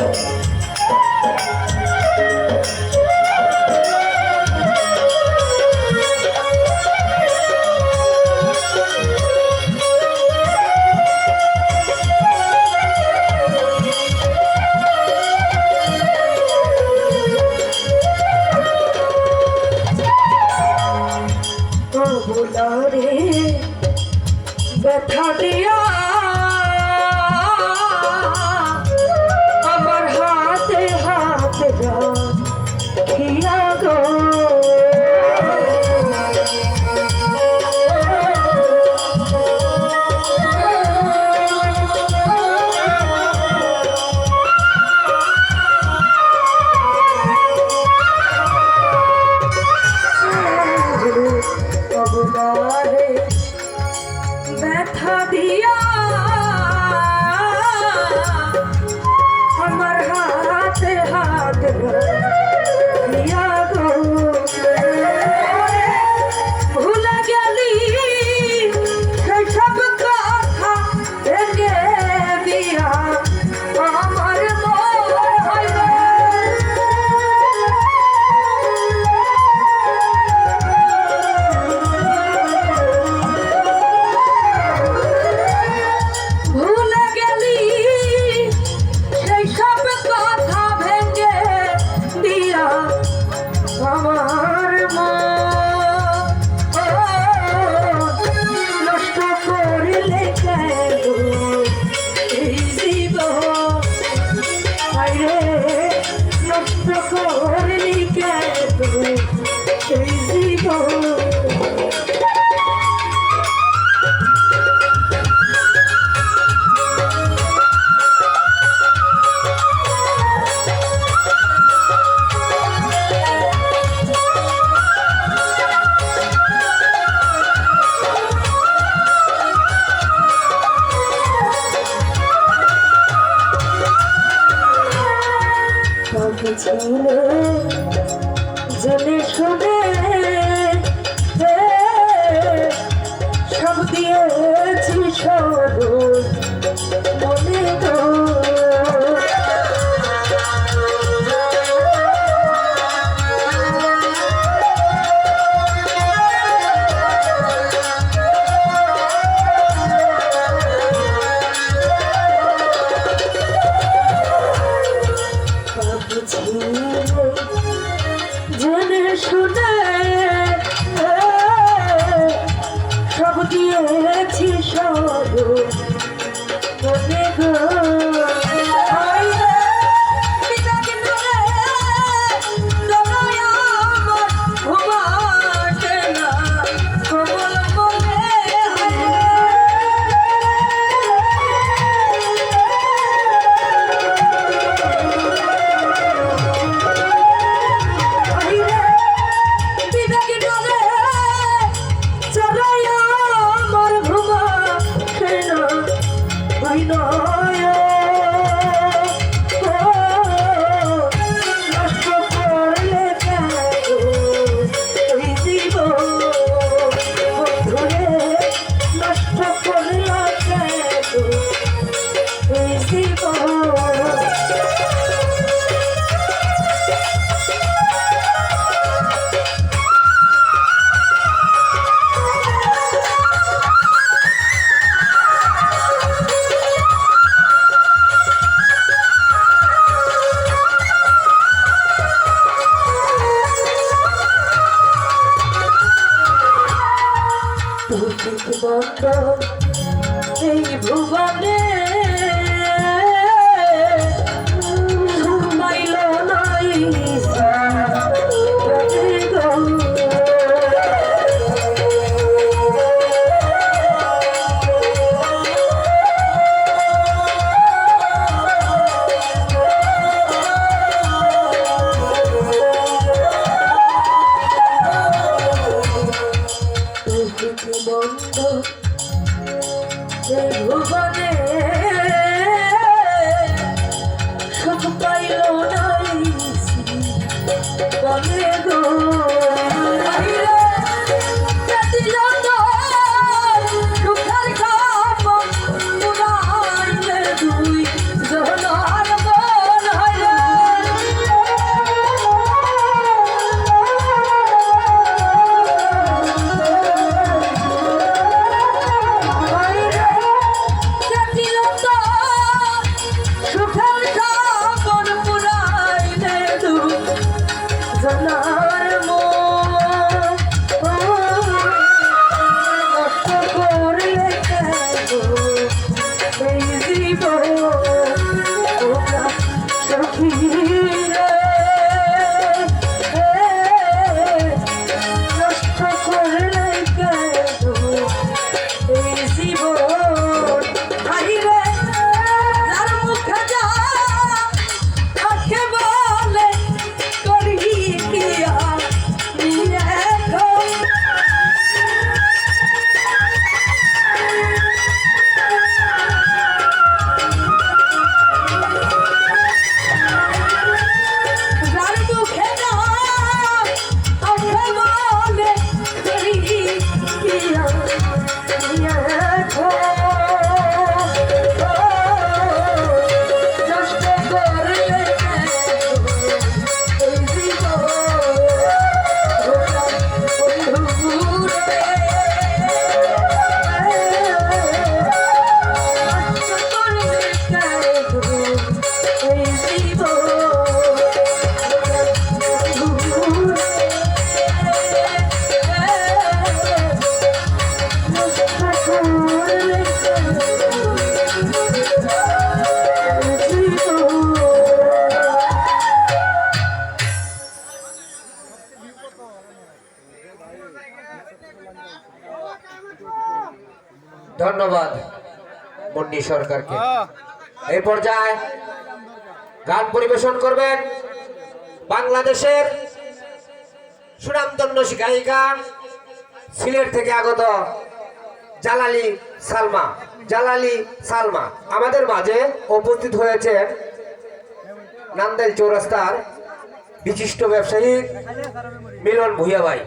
Música 这 ছিলে জেনে শুনে সব দিয়েছি সব মনে তো জেনে শুনে সব দিয়েছি সব। বন্ধ এই ভুবনে ভুবনে ধন্যবাদ মুন্নি সরকারকে। এই পর্যায়ে গান পরিবেশন করবেন বাংলাদেশের সুনামধন্য গায়িকা, সিলেট থেকে আগত জালালি সালমা। জালালি সালমা, আমাদের মাঝে উপস্থিত হয়েছেন নান্দেল চৌরাস্তার বিশিষ্ট ব্যবসায়ী মিলন ভুইয়া ভাই।